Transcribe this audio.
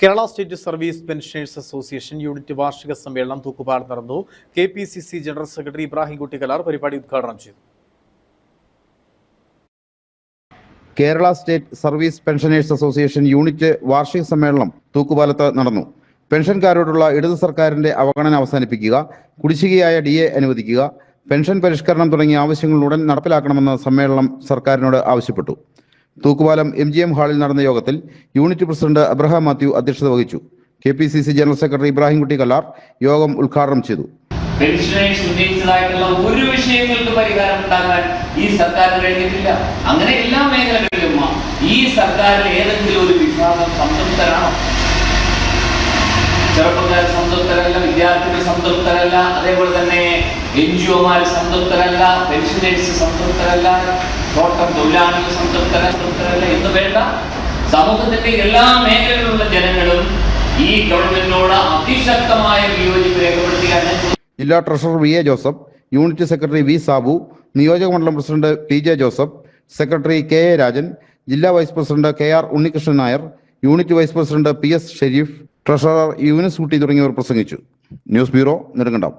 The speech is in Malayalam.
Kerala state service pensioners association unit വാർഷിക സമ്മേളനം തൂക്കുപാട് നടന്നു. K P C C general secretary Ibrahim Kutty Kalar പരിപാടി ഉദ്ഘാടനം ചെയ്തു. Kerala state service pensioners association unit വാർഷിക സമ്മേളനം തൂക്കുപാലത്ത് നടന്നു. പെൻഷൻകാരോടുള്ള ഇടതു സർക്കാരിന്റെ അവഗണന അവസാനിപ്പിക്കുക കുടിശ്ശികയായ ഡി എ അനുവദിക്കുക പെൻഷൻ പരിഷ്കരണം തുടങ്ങിയ ആവശ്യങ്ങൾ ഉടൻ നടപ്പിലാക്കണമെന്ന് സമ്മേളനം സർക്കാരിനോട് ആവശ്യപ്പെട്ടു. തൂക്കുപാലം എം ജി എം ഹാളിൽ നടന്ന യോഗത്തിൽ യൂണിറ്റ് പ്രസിഡന്റ് അബ്രഹാം മാത്യു അധ്യക്ഷത വഹിച്ചു. K P C C general secretary Ibrahimkutty Kallar യോഗം ഉദ്ഘാടനം ചെയ്തു. പെൻഷനേഴ്സ് ഉന്നയിച്ചതായിട്ടുള്ള ഒരു വിഷയങ്ങൾക്ക് പരിഹാരം ഉണ്ടാക്കാൻ ഈ സർക്കാർ കഴിഞ്ഞിട്ടില്ല. അങ്ങനെ എല്ലാ മേഖലകളിലും ഈ സർക്കാരിൽ ഏതെങ്കിലും ഒരു വിഭാഗം സംതൃപ്തരാണോ? ചെറുപ്പക്കാർ സംതൃപ്തരല്ല വിദ്യാർത്ഥികൾ സംതൃപ്തരല്ല അതേപോലെ തന്നെ എൻ ജി ഒമാർ സംതൃപ്തരല്ല പെൻഷനേഴ്സ് സംതൃപ്തരല്ല. തോട്ടം തൊഴിലാളികൾ സംതൃപ്തര സംതൃപ്തരല്ല. എന്ന് വേണ്ട? സമൂഹത്തിന്റെ എല്ലാ മേഖലകളിലുള്ള ജനങ്ങളും ഈ ഗവൺമെന്റിനോട് അതിശക്തമായ വിയോജിപ്പ് രേഖപ്പെടുത്തിയാണ് ജില്ലാ treasurer V A Joseph unit secretary V Sabu നിയോജക മണ്ഡലം president P J Joseph secretary K A Rajan ജില്ലാ vice president K R Unnikrishnan Nair unit vice president P S Sherif treasurer Yunus Kutty തുടങ്ങിയവർ പ്രസംഗിച്ചു. News bureau Nedumkandam.